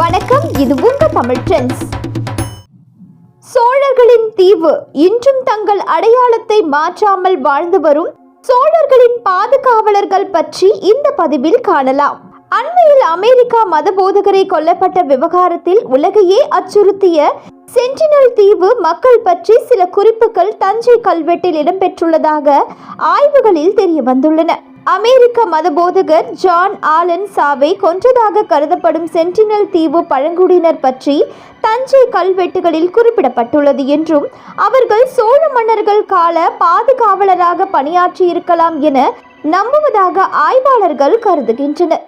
வணக்கம் இது உங்க தமிழ் ட்ரெண்ட்ஸ். சோழர்களின் தீவு இன்றும் தங்கள் அடையாளத்தை மாற்றாமல் வாழ்ந்து வரும் சோழர்களின் பாதுகாவலர்கள் பற்றி இந்த பதிவில் காணலாம். அண்மையில் அமெரிக்கா மத போதகரை கொல்லப்பட்ட விவகாரத்தில் உலகையே அச்சுறுத்திய சென்டினல் தீவு மக்கள் பற்றி சில குறிப்புகள் தஞ்சை கல்வெட்டில் இடம்பெற்றுள்ளதாக ஆய்வுகளில் தெரிய வந்துள்ளன அமெரிக்க மதபோதகர் ஜான் ஆலன் சாவை கொன்றதாக கருதப்படும் சென்டினல் தீவு பழங்குடியினர் பற்றி தஞ்சை கல்வெட்டுகளில் குறிப்பிடப்பட்டுள்ளது என்றும் அவர்கள் சோழ மன்னர்கள் கால பாதுகாவலராக பணியாற்றியிருக்கலாம் என நம்புவதாக ஆய்வாளர்கள் கருதுகின்றனர்.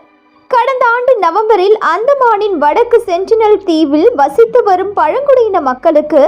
கடந்த ஆண்டு நவம்பரில் அந்தமானின் வடக்கு சென்டினல் தீவில் வசித்து வரும் பழங்குடியின மக்களுக்கு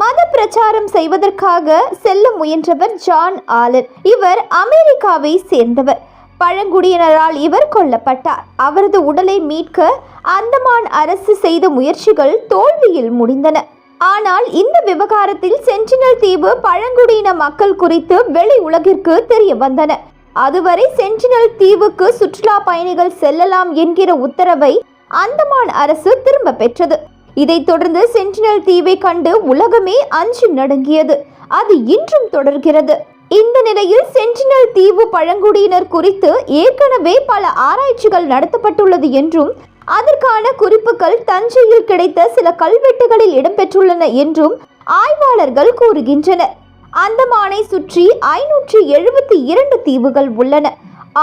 மத பிரச்சாரம் செய்வதற்காக செல்ல முயன்றவர் ஜான் ஆலன். இவர் அமெரிக்காவை சேர்ந்தவர். பழங்குடியினரால் இவர் கொல்லப்பட்டார். அவரது உடலை மீட்க அந்தமான் அரசு செய்த முயற்சிகள் தோல்வியில் முடிந்தன. ஆனால் இந்த விவகாரத்தில் சென்டினல் தீவு பழங்குடியின மக்கள் குறித்து வெளி உலகிற்கு தெரிய வந்தன. அதுவரை சென்டினல் தீவுக்கு சுற்றுலா பயணிகள் செல்லலாம் என்கிற உத்தரவை அந்தமான் அரசு திரும்ப பெற்றது. இதைத் தொடர்ந்து சென்டினல் தீவை கண்டு உலகமே அஞ்சு நடுங்கியது. அது இன்றும் தொடர்கிறது. இந்த நிலையில் சென்டினல் தீவு பழங்குடியினர் குறித்து ஏற்கனவே பல ஆராய்ச்சிகள் நடத்தப்பட்டுள்ளது என்றும் அதற்கான குறிப்புகள் தஞ்சையில் கிடைத்த சில கல்வெட்டுகளில் இடம்பெற்றுள்ளன என்றும் ஆய்வாளர்கள் கூறுகின்றனர். அந்தமானை சுற்றி ஐநூற்றி எழுபத்தி இரண்டு தீவுகள் உள்ளன.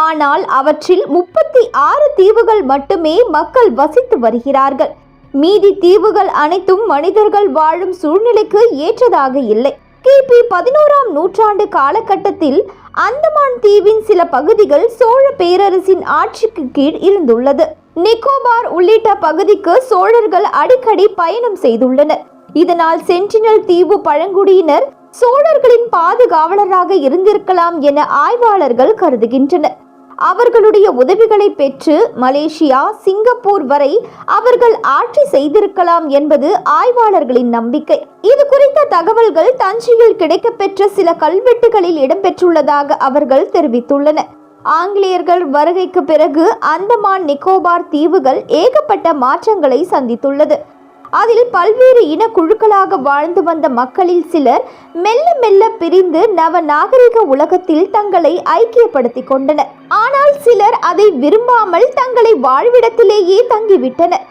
ஆனால் அவற்றில் முப்பத்தி ஆறு தீவுகள் மட்டுமே மக்கள் வசித்து வருகிறார்கள். மீதி தீவுகள் அனைத்தும் மனிதர்கள் வாழும் சூழ்நிலைக்கு ஏற்றதாக இல்லை. கிபி பதினோராம் நூற்றாண்டு காலகட்டத்தில் அந்தமான் தீவின் சில பகுதிகள் சோழ பேரரசின் ஆட்சிக்கு கீழ் இருந்துள்ளது. நிக்கோபார் உள்ளிட்ட பகுதிக்கு சோழர்கள் அடிக்கடி பயணம் செய்துள்ளனர். இதனால் சென்டினல் தீவு பழங்குடியினர் சோழர்களின் பாதுகாவலராக இருந்திருக்கலாம் என ஆய்வாளர்கள் கருதுகின்றனர். அவர்களுடைய உதவிகளை பெற்று மலேசியா சிங்கப்பூர் வரை அவர்கள் ஆட்சி செய்திருக்கலாம் என்பது ஆய்வாளர்களின் நம்பிக்கை. இது குறித்த தகவல்கள் தஞ்சையில் கிடைக்கப்பெற்ற சில கல்வெட்டுகளில் இடம்பெற்றுள்ளதாக அவர்கள் தெரிவித்துள்ளனர். ஆங்கிலேயர்கள் வருகைக்கு பிறகு அந்தமான் நிக்கோபார் தீவுகள் ஏகப்பட்ட மாற்றங்களை சந்தித்துள்ளது. அதில் பல்வேறு இன குழுக்களாக வாழ்ந்து வந்த மக்களில் சிலர் மெல்ல மெல்ல பிரிந்து நவ நாகரிக உலகத்தில் தங்களை ஐக்கியப்படுத்தி கொண்டனர். ஆனால் சிலர் அதை விரும்பாமல் தங்களை வாழ்விடத்திலேயே தங்கிவிட்டனர்.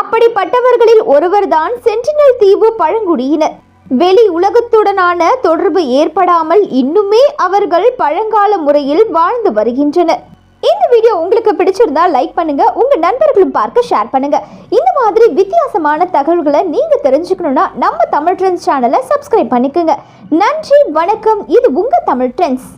அப்படிப்பட்டவர்களில் ஒருவர்தான் சென்டினல் தீவு பழங்குடியினர். வெளி உலகத்துடனான தொடர்பு ஏற்படாமல் இன்னுமே அவர்கள் பழங்கால முறையில் வாழ்ந்து வருகின்றனர். இந்த வீடியோ உங்களுக்கு பிடிச்சிருந்தா லைக் பண்ணுங்க உங்க நண்பர்களும் பார்க்க ஷேர் பண்ணுங்க. இந்த மாதிரி வித்தியாசமான தகவல்களை நீங்க தெரிஞ்சுக்கணும்னா நம்ம தமிழ் ட்ரெண்ட்ஸ் சேனலை சப்ஸ்கிரைப் பண்ணிக்கோங்க. நன்றி வணக்கம். இது உங்க தமிழ் ட்ரெண்ட்ஸ்